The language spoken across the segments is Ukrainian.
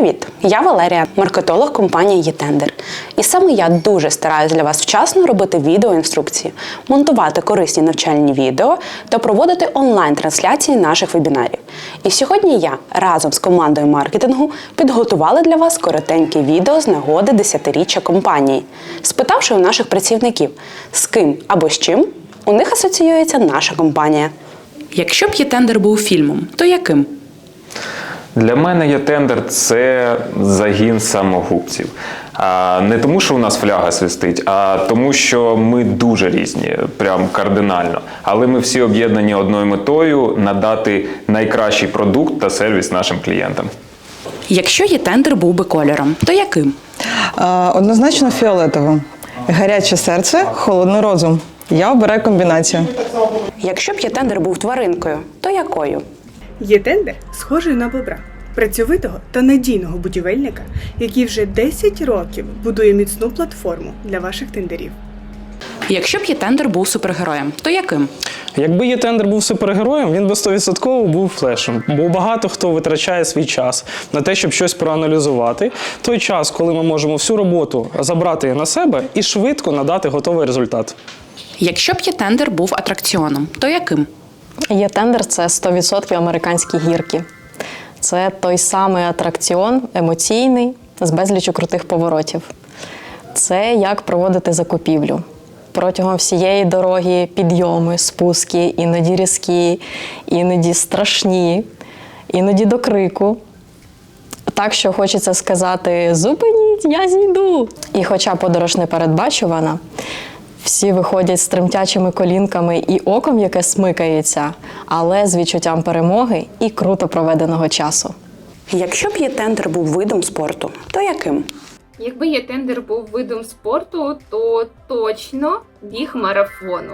Привіт! Я Валерія, маркетолог компанії «Єтендер». І саме я дуже стараюсь для вас вчасно робити відеоінструкції, монтувати корисні навчальні відео та проводити онлайн-трансляції наших вебінарів. І сьогодні я разом з командою маркетингу підготувала для вас коротеньке відео з нагоди 10-річчя компанії, спитавши у наших працівників, з ким або з чим у них асоціюється наша компанія. Якщо б «Єтендер» був фільмом, то яким? Для мене є тендер це загін самогубців. А, не тому, що у нас фляга свистить, а тому, що ми дуже різні, прям кардинально. Але ми всі об'єднані одною метою надати найкращий продукт та сервіс нашим клієнтам. Якщо «Єтендер» був би кольором, то яким? А, Однозначно фіолетово. Гаряче серце, холодний розум. Я обираю комбінацію. Якщо б «Єтендер» був тваринкою, то якою? Є тендер, схожий на бобра, працьовитого та надійного будівельника, який вже 10 років будує міцну платформу для ваших тендерів. Якщо б «Єтендер» був супергероєм, то яким? Якби Єтендер був супергероєм, він би 100% був флешем. Бо багато хто витрачає свій час на те, щоб щось проаналізувати. Той час, коли ми можемо всю роботу забрати на себе і швидко надати готовий результат. Якщо б «Єтендер» був атракціоном, то яким? Є тендер це 100% американські гірки. Це той самий атракціон, емоційний, з безлічу крутих поворотів. Це як проводити закупівлю. Протягом всієї дороги підйоми, спуски, іноді різкі, іноді страшні, іноді до крику. Так, що хочеться сказати: зупиніть, я зійду. І хоча подорож не передбачувана, всі виходять з тремтячими колінками і оком, яке смикається, але з відчуттям перемоги і круто проведеного часу. Якщо б «Єтендер» був видом спорту, то яким? Якби є тендер був видом спорту, то точно біг марафону.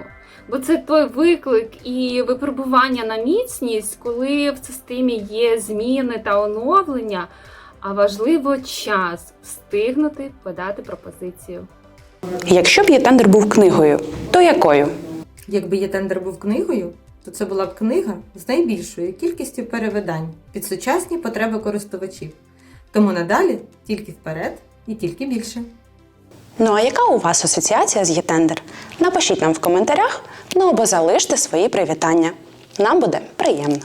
Бо це той виклик і випробування на міцність, коли в системі є зміни та оновлення, а важливо час встигнути подати пропозицію. Якщо б «Єтендер» був книгою, то якою? Якби є тендер був книгою, то це була б книга з найбільшою кількістю перевидань під сучасні потреби користувачів. Тому надалі тільки вперед і тільки більше. Ну а яка у вас асоціація з «Єтендер»? Напишіть нам в коментарях, ну або залиште свої привітання. Нам буде приємно.